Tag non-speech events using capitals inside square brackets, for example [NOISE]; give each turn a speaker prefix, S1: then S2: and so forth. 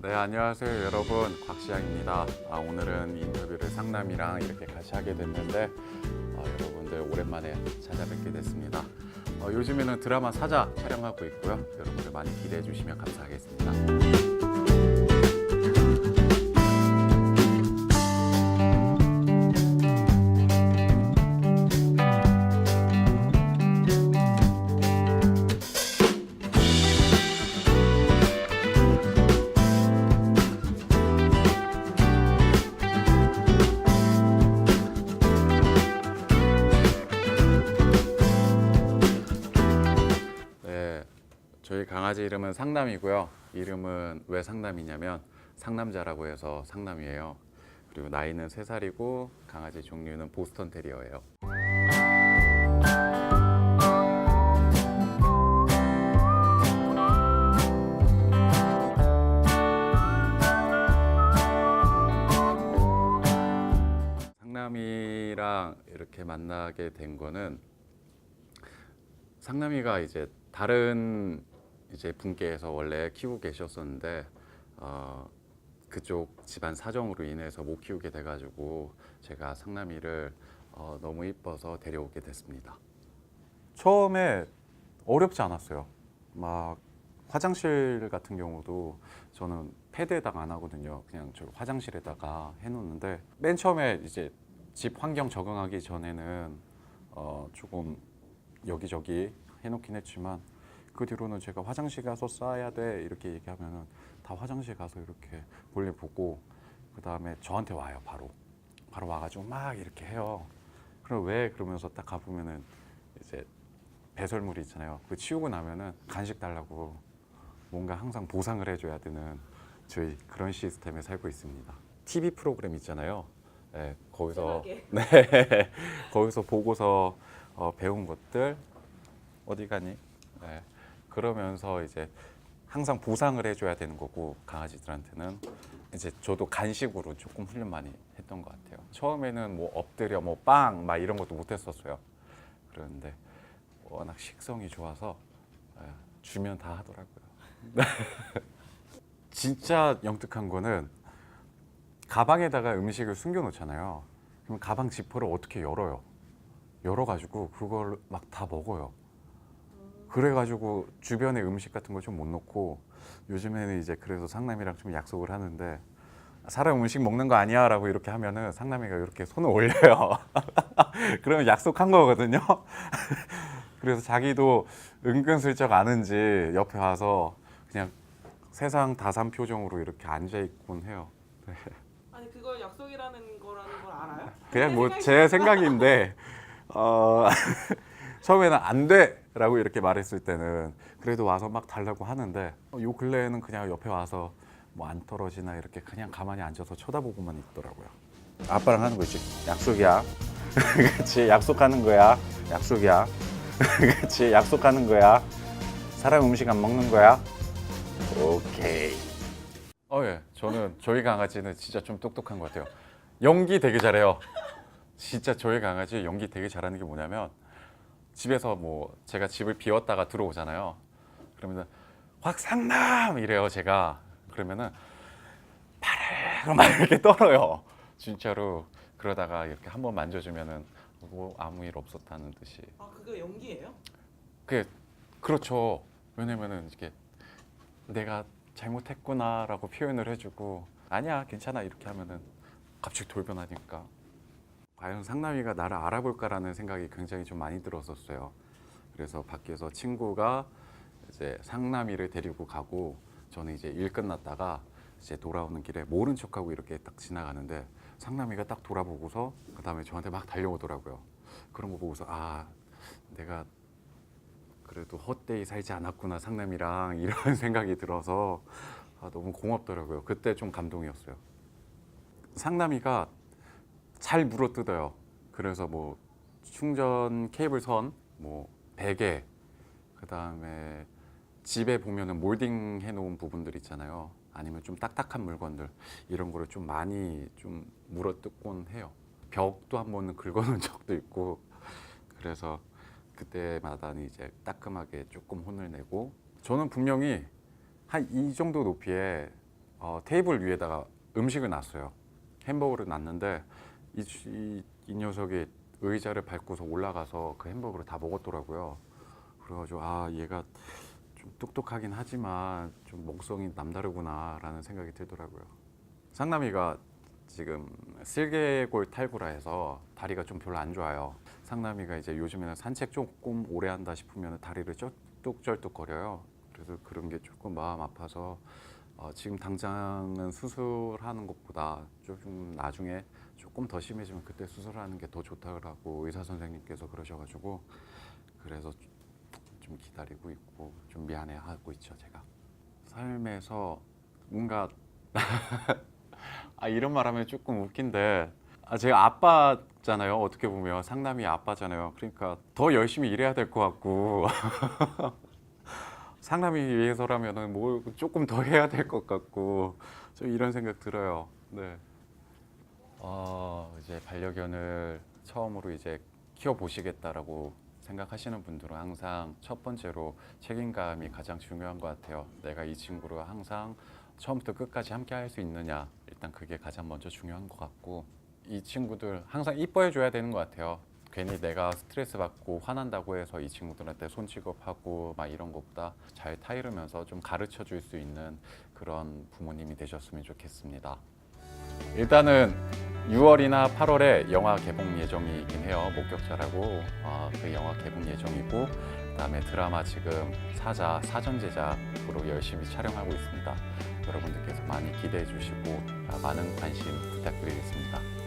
S1: 네 안녕하세요 여러분 곽시양입니다. 아, 오늘은 인터뷰를 상남이랑 이렇게 같이 하게 됐는데 아, 여러분들 오랜만에 찾아뵙게 됐습니다. 어, 요즘에는 드라마 사자 촬영하고 있고요. 여러분들 많이 기대해 주시면 감사하겠습니다. 저희 강아지 이름은 상남이고요. 이름은 왜 상남이냐면 상남자라고 해서 상남이에요. 그리고 나이는 3살이고 강아지 종류는 보스턴 테리어예요. 상남이랑 이렇게 만나게 된 거는 상남이가 이제 다른 이제 분께서 원래 키우고 계셨었는데 어, 그쪽 집안 사정으로 인해서 못 키우게 돼가지고 제가 상남이를 어, 너무 이뻐서 데려오게 됐습니다. 처음에 어렵지 않았어요. 막 화장실 같은 경우도 저는 패드에다가 안 하거든요. 그냥 저 화장실에다가 해놓는데 맨 처음에 이제 집 환경 적응하기 전에는 어, 조금 여기저기 해놓긴 했지만 그 뒤로는 제가 화장실 가서 싸야 돼 이렇게 얘기하면은 다 화장실 가서 이렇게 볼일 보고 그 다음에 저한테 와요 바로 바로 와가지고 막 이렇게 해요. 그럼 왜 그러면서 딱 가보면은 이제 배설물이 있잖아요. 그 치우고 나면은 간식 달라고 뭔가 항상 보상을 해줘야 되는 저희 그런 시스템에 살고 있습니다. TV 프로그램 있잖아요. 네, 거기서. [LAUGHS] 네 거기서 보고서 어, 배운 것들 어디 가니? 네, 그러면서 이제 항상 보상을 해줘야 되는 거고 강아지들한테는 이제 저도 간식으로 조금 훈련 많이 했던 것 같아요. 처음에는 뭐 엎드려 뭐 빵 막 이런 것도 못했었어요. 그런데 워낙 식성이 좋아서 예, 주면 다 하더라고요. [LAUGHS] 진짜 영특한 거는 가방에다가 음식을 숨겨 놓잖아요. 그럼 가방 지퍼를 어떻게 열어요? 열어가지고 그걸 막 다 먹어요. 그래가지고 주변에 음식 같은 걸 좀 못 넣고 요즘에는 이제 그래서 상남이랑 좀 약속을 하는데 사람 음식 먹는 거 아니야 라고 이렇게 하면은 상남이가 이렇게 손을 올려요. [LAUGHS] 그러면 약속한 거거든요. [LAUGHS] 그래서 자기도 은근슬쩍 아는지 옆에 와서 그냥 세상 다산 표정으로 이렇게 앉아 있곤 해요. [LAUGHS]
S2: 아니 그걸 약속이라는 거라는 걸 알아요?
S1: 그냥 뭐 제 생각인데 어, 처음에는 안돼 라고 이렇게 말했을 때는 그래도 와서 막 달라고 하는데 어, 요 근래에는 그냥 옆에 와서 뭐 안 떨어지나 이렇게 그냥 가만히 앉아서 쳐다보고만 있더라고요. 아빠랑 하는 거 있지. 약속이야. [LAUGHS] 그렇지. 약속하는 거야. 약속이야. [LAUGHS] 그렇지. 약속하는 거야. 사람 음식 안 먹는 거야. 오케이. 어 예. 저는 저희 강아지는 진짜 좀 똑똑한 것 같아요. 연기 되게 잘해요. 진짜 저희 강아지 연기 되게 잘하는 게 뭐냐면 집에서 뭐 제가 집을 비웠다가 들어오잖아요. 그러면 확상남 이래요 제가. 그러면은 바로 막 이렇게 떨어요. 진짜로 그러다가 이렇게 한번 만져주면은 뭐 아무 일 없었다는 듯이.
S2: 아 그거 연기예요?
S1: 그 그렇죠. 왜냐면은 이게 내가 잘못했구나라고 표현을 해주고 아니야 괜찮아 이렇게 하면은 갑자기 돌변하니까 과연 상남이가 나를 알아볼까라는 생각이 굉장히 좀 많이 들었었어요. 그래서 밖에서 친구가 이제 상남이를 데리고 가고 저는 이제 일 끝났다가 이제 돌아오는 길에 모른 척하고 이렇게 딱 지나가는데 상남이가 딱 돌아보고서 그 다음에 저한테 막 달려오더라고요. 그런 거 보고서 아 내가 그래도 헛되이 살지 않았구나 상남이랑 [LAUGHS] 이런 생각이 들어서 아, 너무 고맙더라고요. 그때 좀 감동이었어요. 상남이가 잘 물어 뜯어요. 그래서 뭐 충전 케이블 선, 뭐 베개, 그 다음에 집에 보면은 몰딩 해놓은 부분들 있잖아요. 아니면 좀 딱딱한 물건들 이런 거를 좀 많이 좀 물어 뜯곤 해요. 벽도 한 번은 [LAUGHS] 긁어놓은 적도 있고 그래서 그때마다 이제 따끔하게 조금 혼을 내고 저는 분명히 한 이 정도 높이에 어, 테이블 위에다가 음식을 놨어요. 햄버거를 놨는데 이, 이, 이 녀석이 의자를 밟고서 올라가서 그 햄버거를 다 먹었더라고요. 그래가지고 아 얘가 좀 똑똑하긴 하지만 좀 먹성이 남다르구나라는 생각이 들더라고요. 상남이가 지금 슬개골 탈구라 해서 다리가 좀 별로 안 좋아요. 상남이가 이제 요즘에는 산책 조금 오래 한다 싶으면 다리를 쩔뚝쩔뚝 거려요. 그래서 그런 게 조금 마음 아파서 어, 지금 당장은 수술하는 것보다 조금 나중에 조금 더 심해지면 그때 수술하는 게 더 좋다고 의사 선생님께서 그러셔가지고 그래서 좀 기다리고 있고 좀 미안해하고 있죠 제가. 삶에서 뭔가 [LAUGHS] 아 이런 말하면 조금 웃긴데. 아 제가 아빠잖아요 어떻게 보면. 상남이 아빠잖아요. 그러니까 더 열심히 일해야 될 것 같고 [LAUGHS] 상남이 위해서라면은 뭐 조금 더 해야 될 것 같고 좀 이런 생각 들어요 네. 어 이제 반려견을 처음으로 이제 키워 보시겠다라고 생각하시는 분들은 항상 첫 번째로 책임감이 가장 중요한 것 같아요. 내가 이 친구를 항상 처음부터 끝까지 함께 할 수 있느냐 일단 그게 가장 먼저 중요한 것 같고 이 친구들 항상 이뻐해 줘야 되는 것 같아요. 괜히 내가 스트레스 받고 화난다고 해서 이 친구들한테 손 취급하고 막 이런 것보다 잘 타이르면서 좀 가르쳐 줄 수 있는 그런 부모님이 되셨으면 좋겠습니다. 일단은 6월이나 8월에 영화 개봉 예정이긴 해요. 목격자라고 어, 그 영화 개봉 예정이고 그다음에 드라마 지금 사자 사전 제작으로 열심히 촬영하고 있습니다. 여러분들께서 많이 기대해 주시고 아, 많은 관심 부탁드리겠습니다.